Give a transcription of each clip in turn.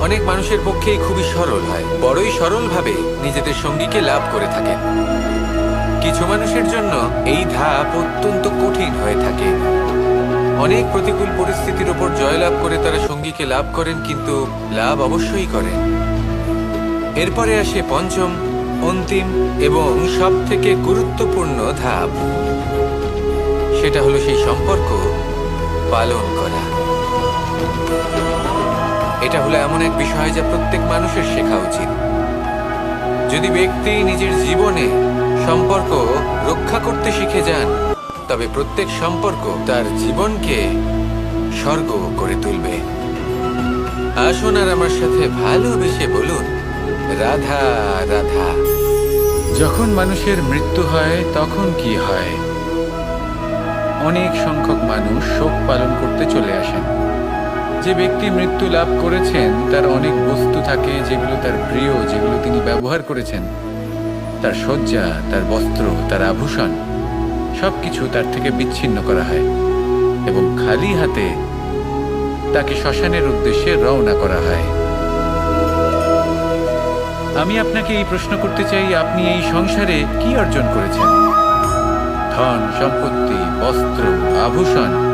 অনেক মানুষের পক্ষেই খুবই সরল হয়। বড়ই সরলভাবে নিজেদের সঙ্গীকে লাভ করে থাকেন কিছু মানুষের জন্য এই ধাপ অত্যন্ত কঠিন হয়ে থাকে। অনেক প্রতিকূল পরিস্থিতির উপর জয়লাভ করে তারা সঙ্গীকে লাভ করেন, কিন্তু লাভ অবশ্যই করেন। এরপরে আসে পঞ্চম, অন্তিম এবং সব থেকে গুরুত্বপূর্ণ ধাপ। সেটা হলো সেই সম্পর্ক পালন করা। এটা হলো এমন এক বিষয় যা প্রত্যেক মানুষের শেখা উচিত। যদি ব্যক্তি নিজের জীবনে সম্পর্ক রক্ষা করতে শিখে যান, তবে প্রত্যেক সম্পর্ক তার জীবনকে স্বর্গ করে তুলবে। আসুন আর আমার সাথে ভালোবেসে বলুন, রাধা রাধা। যখন মানুষের মৃত্যু হয়, তখন কি হয়? অনেক সংখ্যক মানুষ শোক পালন করতে চলে আসেন। যে ব্যক্তি মৃত্যু লাভ করেছেন, তার অনেক বস্তু থাকে যেগুলো তার প্রিয়, যেগুলো তিনি ব্যবহার করেছেন। তার শয্যা, তার বস্ত্র, তার আভূষণ, সবকিছু তার থেকে বিচ্ছিন্ন করা হয় এবং খালি হাতে তাকে শ্মশানের উদ্দেশ্যে রওনা করা হয়। আমি আপনাকে এই প্রশ্ন করতে চাই, আপনি এই সংসারে কি অর্জন করেছেন? ধন, সম্পত্তি, বস্ত্র, আভূষণ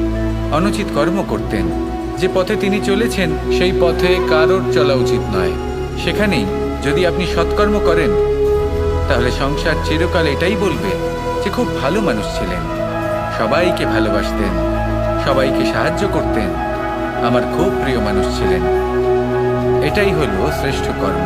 অনুচিত কর্ম করতেন। যে পথে তিনি চলেছেন, সেই পথে কারোর চলা উচিত নয়। সেখানেই যদি আপনি সৎকর্ম করেন, তাহলে সংসার চিরকাল এটাই বলবে যে খুব ভালো মানুষ ছিলেন। সবাইকে ভালোবাসতেন, সবাইকে সাহায্য করতেন, আমার খুব প্রিয় মানুষ ছিলেন। এটাই হলো শ্রেষ্ঠ কর্ম।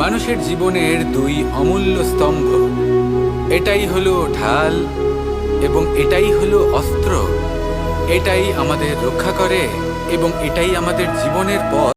মানুষের জীবনের দুই অমূল্য স্তম্ভ। এটাই হলো ঢাল এবং এটাই হলো অস্ত্র। এটাই আমাদের রক্ষা করে এবং এটাই আমাদের জীবনের পথ।